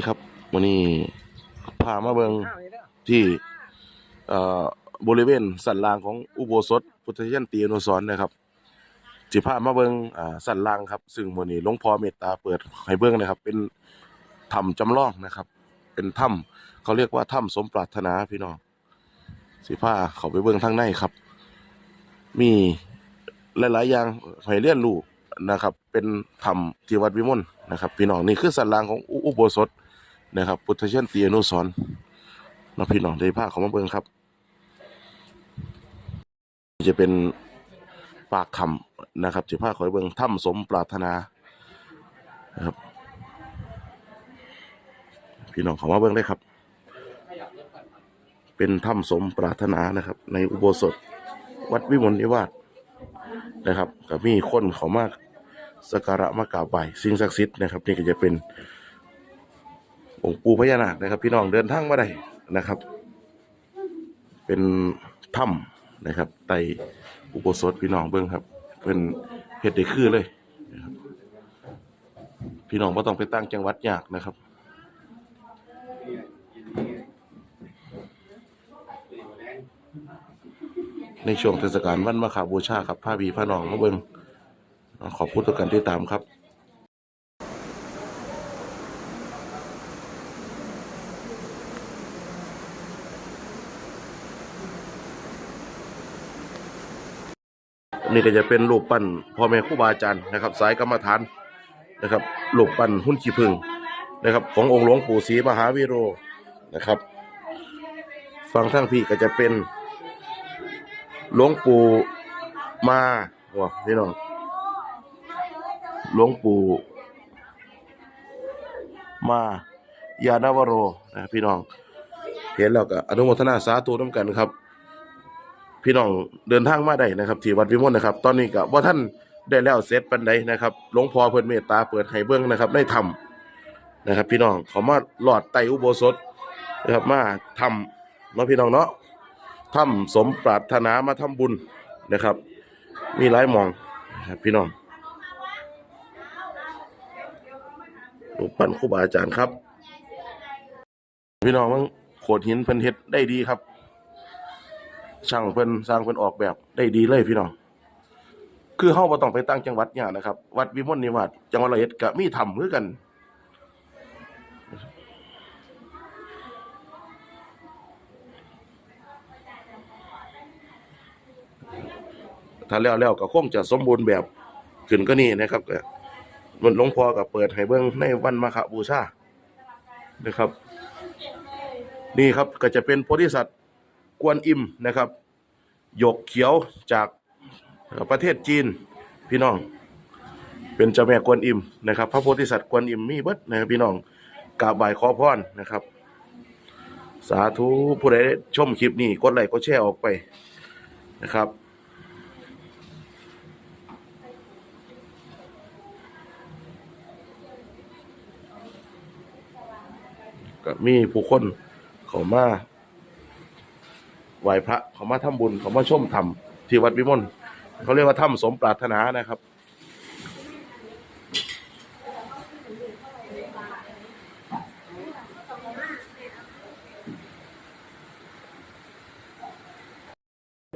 ครับวันนี้พามาเบิงที่เอ่อบริเวณสันล่างของอุโบสถพุทธยันตีอนุสรณ์นะครับสิพามาเบิงอ่าสันล่างครับ ซึ่งวันนี้หลวงพ่อเมตตาเปิดให้เบิงนะครับ เป็นถ้ำจำลองนะครับ เป็นถ้ำเขาเรียกว่าถ้ำสมปรารถนาพี่น้องสิพาเขาไปเบิงทางในครับ มีหลาย ๆ อย่างให้เรียนรู้นะครับ เป็นถ้ำที่วัดวิมลนะครับ พี่น้องนี่คือสันล่างของอุอุโบสถ นะครับพุทธเชนตีอนุสรณ์น้องพี่น้องได้ภาคของมาเบิงครับ จะเป็นปากถ้ำนะครับจะภาคขอยเบิงถ้ำสมปรารถนานะครับ พี่น้องของมาเบิงได้ครับ เป็นถ้ำสมปรารถนานะครับ ในอุโบสถวัดวิมลนิวาสนะครับก็มีคนเขามากสักการะมากราบไหว้สิ่งศักดิ์สิทธิ์นะครับ นี่ก็จะเป็น องค์ปู่พญานาคนะครับ พี่น้องเดินทางมาได้นะครับ เป็นถ้ำนะครับไตอุโบสถพี่น้องเบิ้งครับเป็นเฮ็ดได้คือเลยนะครับพี่น้องไม่ต้องไปตั้งจังหวัดยากนะครับ ในช่วงเทศกาลวันมาฆบูชาครับพาพีพระน้องมาเบิ้งขอบคุณทุกการที่ตามครับ นี่ก็จะเป็นรูปปั้นพ่อแม่ครูบาอาจารย์นะครับ สายกรรมฐานนะครับรูปปั้นหุ้นขี้ผึ้งนะครับ ขององค์หลวงปู่ศรีมหาวิโรนะครับฝั่งทางพี่ก็จะเป็นหลวงปู่มาว้าพี่น้องหลวงปู่มายานวโรนะพี่น้อง เห็นแล้วก็อนุโมทนาสาธุน้ำกันครับ พี่น้องเดินทางมาได้นะครับ ที่วัดวิมลนะครับ ตอนนี้ก็บ่ท่านได้แล้วเสร็จปันใดนะครับหลวงพ่อเพิ่นเมตตาเปิดให้เบิ่งนะครับได้ทำนะครับ พี่น้องเขามาหลอดไตอุโบสถนะครับมาทำเนาะพี่น้องเนาะทำสมปรารถนามาทำบุญนะครับ มีหลายมองนะครับพี่น้องรูปปั้นครูบาอาจารย์ครับ พี่น้องมันโขดหินเพิ่นเฮ็ดได้ดีครับ ช่างเพิ่นสร้างเพิ่นออกแบบได้ดีเลยพี่น้องคือเฮาบ่ต้องไปตั้งจังหวัดหยังนะครับ วัดวิมลนิวาสจังหวัดร้อยเอ็ดก็มีถ้ำคือกันถ้าแล้วแล้วก็คงจะสมบูรณ์แบบขึ้นก็นี่นะครับก็มันหลวงพ่อก็เปิดให้เบิ่งในวันมาฆบูชานะครับ นี่ครับก็จะเป็นโพธิสัตว์ กวนอิมนะครับหยกเขียวจากประเทศจีนพี่น้อง เป็นเจ้าแม่กวนอิมนะครับ พระโพธิสัตว์กวนอิมมีเบิดนะครับพี่น้องกราบไหว้ขอพรนะครับ สาธุผู้ใดชมคลิปนี้กดไลค์กดแชร์ออกไปนะครับก็มีผู้คนเขามา ไหว้พระเขามาทำบุญเขามาชมธรรมที่วัดวิมลเขาเรียกว่าถ้ำสมปรารถนานะครับ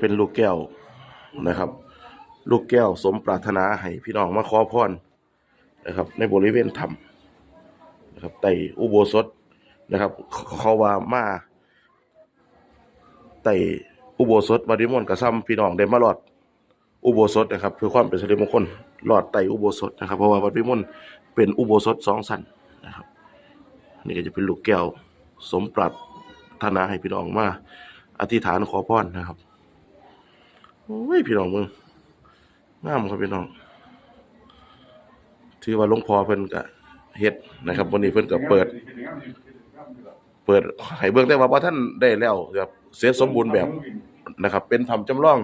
เป็นลูกแก้วนะครับ ลูกแก้วสมปรารถนาให้พี่น้องมาขอพรนะครับ ในบริเวณถ้ำนะครับไต่อุโบสถนะครับ เขาว่ามา ไตอุโบสถวัดวิมลกระซ้ำพี่น้องได้มาหลอดอุโบสถนะครับเพื่อความเป็นสิริมงคลหลอดไตอุโบสถนะครับ เพราะว่าวัดวิมลเป็นอุโบสถสองสันนะครับนี่ก็จะเป็นลูกแก้วสมปรารถนาให้พี่น้องมาอธิษฐานขอพรนะครับโอ้ยพี่น้องมึงงามครับพี่น้องถือว่าหลวงพ่อเพิ่นก็เฮ็ดนะครับ วันนี้เพิ่นก็เปิด เปิดให้เบิ่งได้ว่าท่านได้แล้วครับเสร็จสมบูรณ์แบบนะครับ เป็นทำจำลอง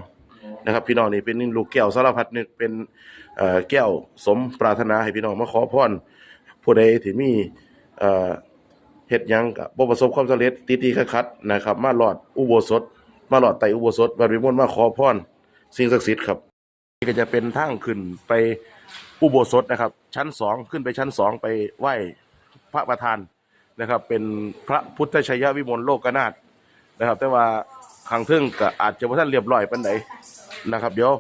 นะครับ พี่น้องนี่เป็นลูกแก้วสารพัดนึกเป็นเอ่อแก้วสมปรารถนาให้พี่น้องมาขอพรผู้ใดที่มีเอ่อเฮ็ดหยังก็บ่ประสบความสำเร็จติดๆขัดๆนะครับ มาหลอดอุโบสถ มาหลอดไตอุโบสถวัดวิมลมาขอพรสิ่งศักดิ์สิทธิ์ครับ นี่ก็จะเป็นทางขึ้นไปอุโบสถนะครับ ชั้นสองขึ้นไปชั้นสองไปไหว้พระประธาน นะครับ เป็นพระพุทธชัยวิมลโลกนาถนะครับ แต่ว่าขังทึ่งก็อาจจะว่าท่านเรียบร้อยปานไหนนะครับเดี๋ยว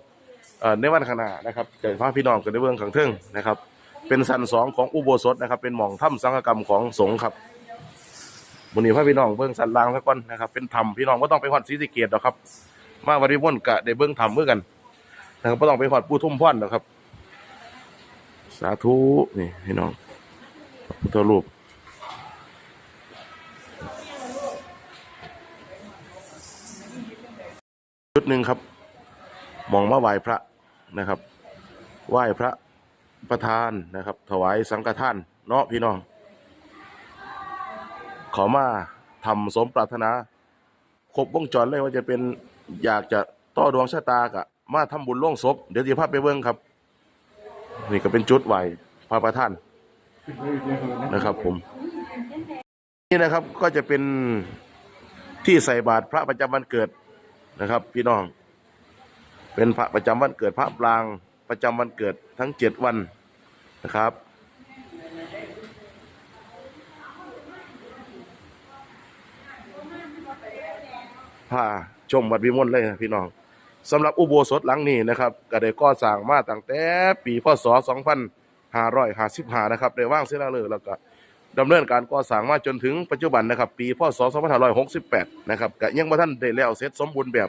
เอ่อในวันข้างหน้านะครับจะพาพี่น้องกันได้เบื้องขังทึ่งนะครับ เป็นสันสองของอุโบสถนะครับ เป็นหม่องถ้ำสังฆกรรมของสงฆ์ครับวันนี้พาพี่น้องเบื้องสันลางสักก่อนนะครับ เป็นธรรมพี่น้องก็ต้องไปหอดศรีสะเกดหรอกครับ มาวันวิมลกะได้เบื้องธรรมเมื่อกันนะครับก็ต้องไปหอดปูทุ่มพ่อนหรอกครับ สาธุนี่พี่น้องพระพุทธรูป ชุดห นึ่งครับมองมาไหว้พระนะครับ ไหว้พระประธานนะครับ ถวายสังฆทานเนาะพี่น้อง ขอมาทำสมปรารถนา ครบวงจรเลยว่าจะเป็นอยากจะต่อดวงชะตากะมาทำบุญล่วงศพเดี๋ยวจะพาไปเบิ้งครับ นี่ก็เป็นจุดไหวพระประธานนะครับ ผม นี่นะครับก็จะเป็นที่ใส่บาตรพระประจำวันเกิด นะครับ พี่น้อง เป็นพระประจำวันเกิดพระปราง ประจำวันเกิดทั้งเจ็ดวันนะครับ พาชมวัดวิมลเลยนะพี่น้องสำหรับอุโบสถหลังนี้นะครับ ก็ได้ก่อสร้างมาตั้งแต่ปีพศ 2555 นะครับได้ว่างเสร็จแล้วเลยแล้วก็ ดำเนินการก่อสร้างมาจนถึงปัจจุบันนะครับ ปีพศ 2568 นะครับก็ยังบ่ทันได้แล้วเสร็จสมบูรณ์แบบ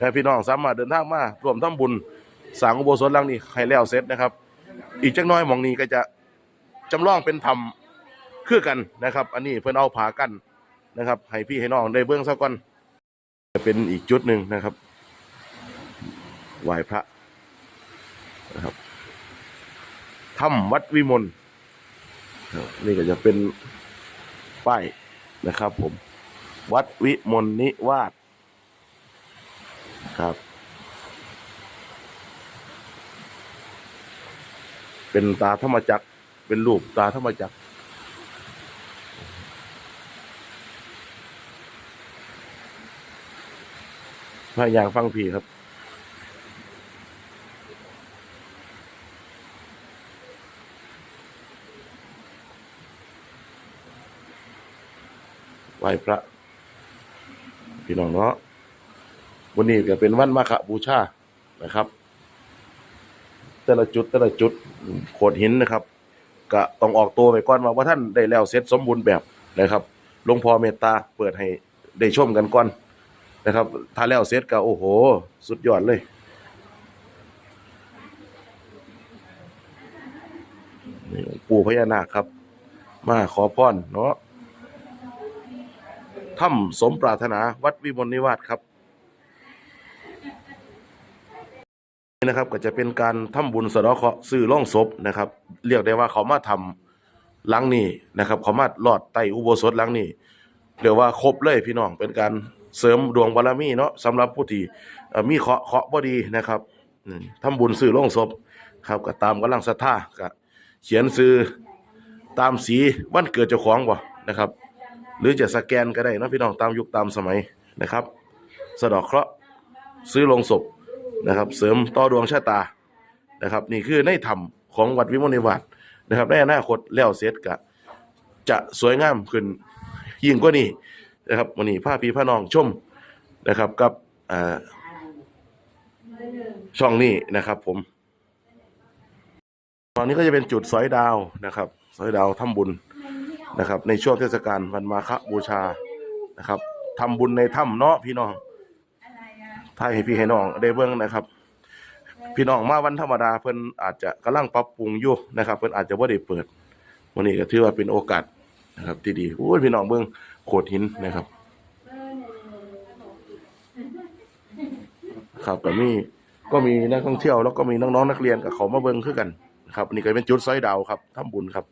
นะพี่น้องสามารถเดินทางมาร่วมทำบุญสร้างอุโบสถหลังนี้ให้แล้วเสร็จนะครับ อีกจักหน้อยหมองนี้ก็จะจำลองเป็นธรรมคือกันนะครับ อันนี้เพิ่นเอาผากันนะครับ ให้พี่ให้น้องได้เบื้องซะก่อนจะเป็นอีกจุดหนึ่งนะครับไหว้พระนะครับถ้ำวัดวิมล ครับนี่ก็จะเป็นป้ายนะครับ ผม วัดวิมลนิวาสครับ เป็นตาธรรมจักรเป็นรูปตาธรรมจักรพยายามฟังพี่ครับ ไหว้พระ พี่น้องเนาะวันนี้ก็เป็นวันมาฆบูชานะครับ แต่ละจุดแต่ละจุดโขดหินนะครับก็ต้องออกตัวไปก่อนว่าว่าท่านได้แล้วเสร็จสมบูรณ์แบบนะครับหลวงพ่อเมตตาเปิดให้ได้ชมกันก่อนนะครับ ถ้าแล้วเสร็จก็โอ้โห สุดยอดเลยปู่พญานาคครับ มาขอพรเนาะ ถ้ำสมปรารถนาวัดวิมลนิวาสครับนี่นะครับก็จะเป็นการทำบุญสะเดาะเคราะห์ซื้อล่องศพนะครับ เรียกได้ว่าเขามาทำหลังนี้นะครับ เขามาหลอดไตอุโบสถหลังนี้เรียกว่าครบเลยพี่น้องเป็นการเสริมดวงบารมีเนาะสำหรับผู้ที่มีเคราะห์เคราะห์บ่ดีนะครับอืมทำบุญซื้อล่องศพครับก็ตามกำลังศรัทธาก็เขียนซื้อตามสีวันเกิดเจ้าของบ่นะครับ หรือจะสแกนก็ได้นะพี่น้องตามยุคตามสมัยนะครับ สะดอกเคราะห์ซื้อลงศพนะครับ เสริมต่อดวงชะตานะครับ นี่คือในธรรมของวัดวิมลนิวาสนะครับในอนาคตแล้วเสร็จก็จะสวยงามขึ้นยิ่งกว่านี้นะครับวันนี้พาพี่พาน้องชมนะครับกับอ่าช่องนี้นะครับผมตอนนี้ก็จะเป็นจุดสอยดาวนะครับ สอยดาวทำบุญ นะครับ ในช่วงเทศกาลวันมาฆบูชานะครับทำบุญในถ้ำเนาะพี่น้องถ้าให้พี่ให้น้องได้เบิ่งนะครับ พี่น้องมาวันธรรมดาเพิ่นอาจจะกำลังปรับปรุงอยู่นะครับ เพิ่นอาจจะบ่ได้เปิดวันนี้ก็ถือว่าเป็นโอกาสนะครับที่ดีโอ้ยพี่น้องเบิ่งโขดหินนะครับ ครับก็มีก็มีนักท่องเที่ยวแล้วก็มีน้องๆนักเรียนกับเขามาเบิ่งคือกันนะครับอันนี่ก็เป็นจุดซอยดาวครับทำบุญครับ